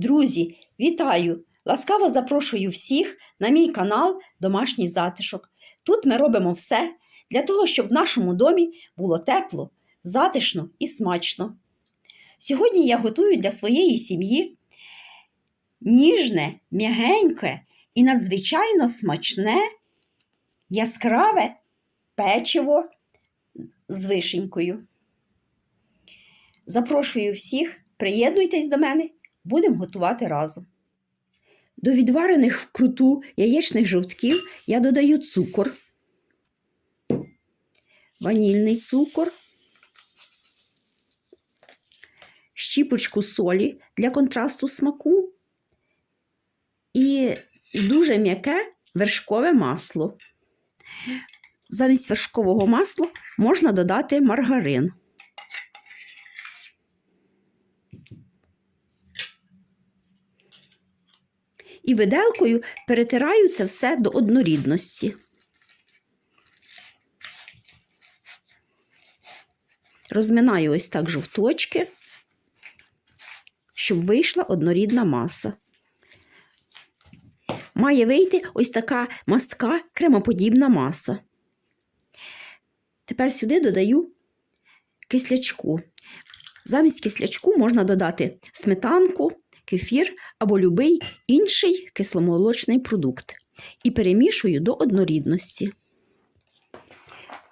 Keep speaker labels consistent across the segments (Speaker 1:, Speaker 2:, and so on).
Speaker 1: Друзі, вітаю! Ласкаво запрошую всіх на мій канал Домашній затишок. Тут ми робимо все для того, щоб в нашому домі було тепло, затишно і смачно. Сьогодні я готую для своєї сім'ї ніжне, м'ягеньке і надзвичайно смачне, яскраве печиво з вишенькою. Запрошую всіх, приєднуйтесь до мене, будемо готувати разом. До відварених вкруту яєчних жовтків я додаю цукор, ванільний цукор, щіпочку солі для контрасту смаку і дуже м'яке вершкове масло. Замість вершкового масла можна додати маргарин. І виделкою перетираю це все до однорідності. Розминаю ось так жовточки, щоб вийшла однорідна маса. Має вийти ось така мастка кремоподібна маса. Тепер сюди додаю кислячку. Замість кислячку можна додати сметанку, кефір або будь-який інший кисломолочний продукт. І перемішую до однорідності.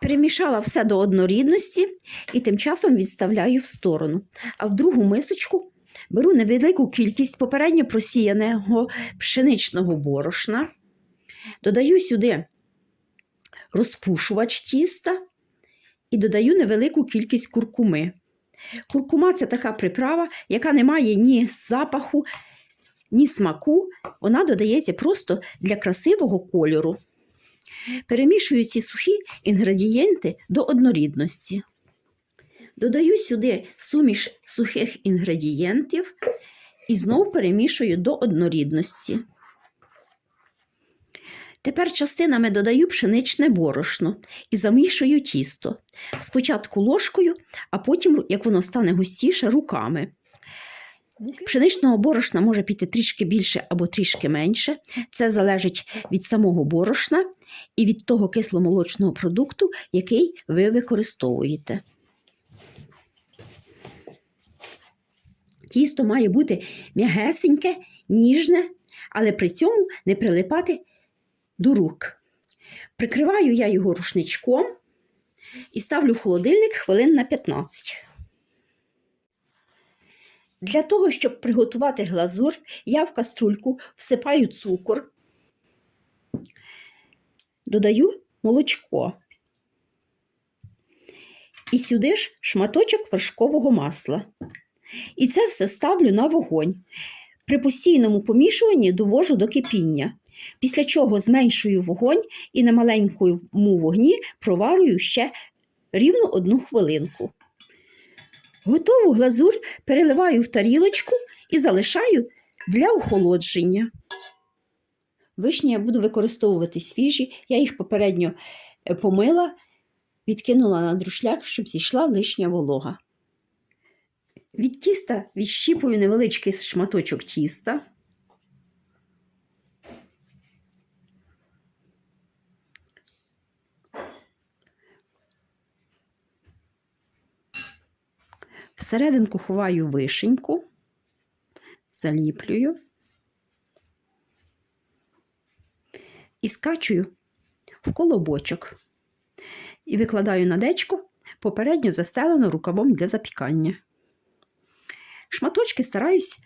Speaker 1: Перемішала все до однорідності і тим часом відставляю в сторону. А в другу мисочку беру невелику кількість попередньо просіяного пшеничного борошна, додаю сюди розпушувач тіста і додаю невелику кількість куркуми. Куркума це така приправа, яка не має ні запаху, ні смаку. Вона додається просто для красивого кольору. Перемішую ці сухі інгредієнти до однорідності. Додаю сюди суміш сухих інгредієнтів і знов перемішую до однорідності. Тепер частинами додаю пшеничне борошно і замішую тісто. Спочатку ложкою, а потім, як воно стане густіше, руками. Пшеничного борошна може піти трішки більше або трішки менше. Це залежить від самого борошна і від того кисломолочного продукту, який ви використовуєте. Тісто має бути м'ягесеньке, ніжне, але при цьому не прилипати до рук. Прикриваю я його рушничком і ставлю в холодильник хвилин на 15. Для того, щоб приготувати глазур, я в каструльку всипаю цукор, додаю молочко. І сюди ж шматочок вершкового масла. І це все ставлю на вогонь. При постійному помішуванні довожу до кипіння, після чого зменшую вогонь і на маленькому вогні проварую ще рівно одну хвилинку. Готову глазур переливаю в тарілочку і залишаю для охолодження. Вишні я буду використовувати свіжі, я їх попередньо е, помила, відкинула на друшляк, щоб зійшла лишня волога. Від тіста відщіпую невеличкий шматочок тіста. Всерединку ховаю вишеньку, заліплюю і скачую в колобочок і викладаю на дечко, попередньо застелену рукавом для запікання. Шматочки стараюсь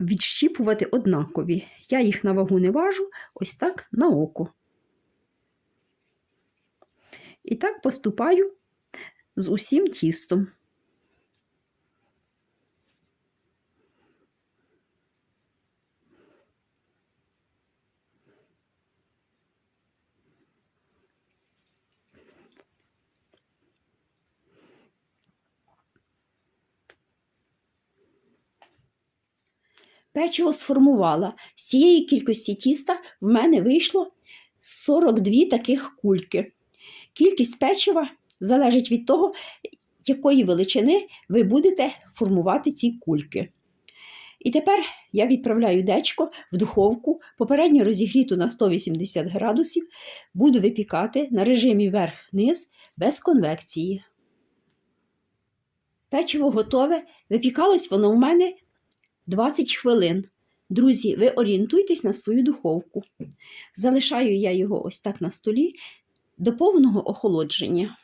Speaker 1: відщіпувати однакові. Я їх на вагу не важу, ось так на око. І так поступаю з усім тістом. Печиво сформувала. З цієї кількості тіста в мене вийшло 42 таких кульки. Кількість печива залежить від того, якої величини ви будете формувати ці кульки. І тепер я відправляю дечко в духовку, попередньо розігріту на 180 градусів, буду випікати на режимі верх-низ без конвекції. Печиво готове, випікалось воно у мене 20 хвилин. Друзі, ви орієнтуйтесь на свою духовку. Залишаю я його ось так на столі до повного охолодження.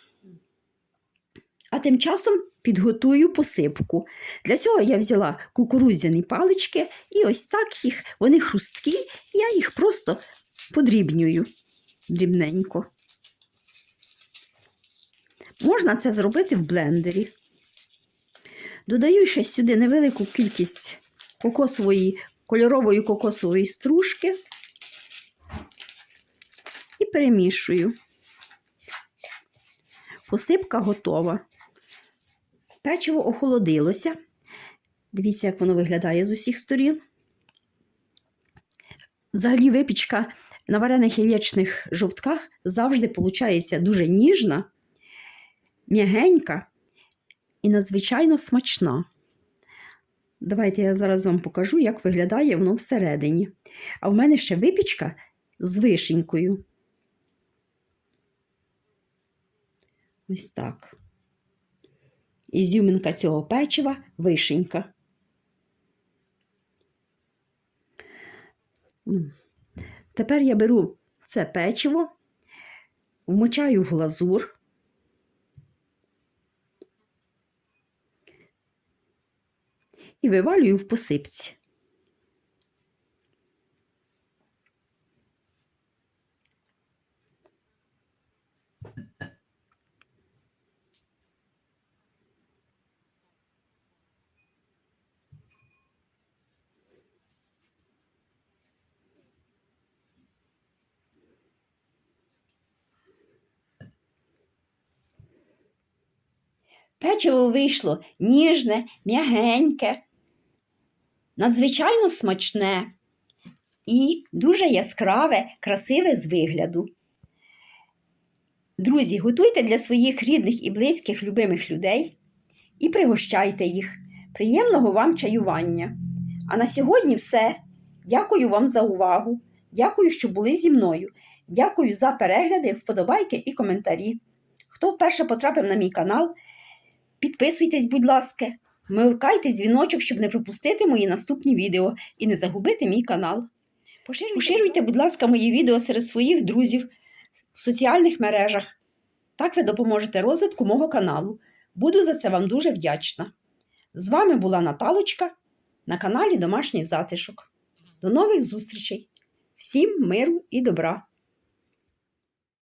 Speaker 1: А тим часом підготую посипку. Для цього я взяла кукурудзяні палички і ось так їх, вони хрусткі, я їх просто подрібнюю дрібненько. Можна це зробити в блендері. Додаю ще сюди невелику кількість кокосової, кольорової кокосової стружки і перемішую. Посипка готова. Печиво охолодилося. Дивіться, як воно виглядає з усіх сторін. Взагалі, випічка на варених яєчних жовтках завжди виходить дуже ніжна, м'ягенька і надзвичайно смачна. Давайте я зараз вам покажу, як виглядає воно всередині. А в мене ще випічка з вишенькою. Ось так. Ізюминка цього печива вишенька. Тепер я беру це печиво, вмочаю в глазур. І вивалюю в посипці. Печиво вийшло ніжне, м'ягеньке, надзвичайно смачне і дуже яскраве, красиве з вигляду. Друзі, готуйте для своїх рідних і близьких любимих людей і пригощайте їх. Приємного вам чаювання! А на сьогодні все. Дякую вам за увагу. Дякую, що були зі мною. Дякую за перегляди, вподобайки і коментарі. Хто вперше потрапив на мій канал, підписуйтесь, будь ласка, вмикайте дзвіночок, щоб не пропустити мої наступні відео і не загубити мій канал. Поширюйте, Поширюйте, будь ласка, мої відео серед своїх друзів в соціальних мережах. Так ви допоможете розвитку мого каналу. Буду за це вам дуже вдячна. З вами була Наталочка на каналі Домашній Затишок. До нових зустрічей! Всім миру і добра!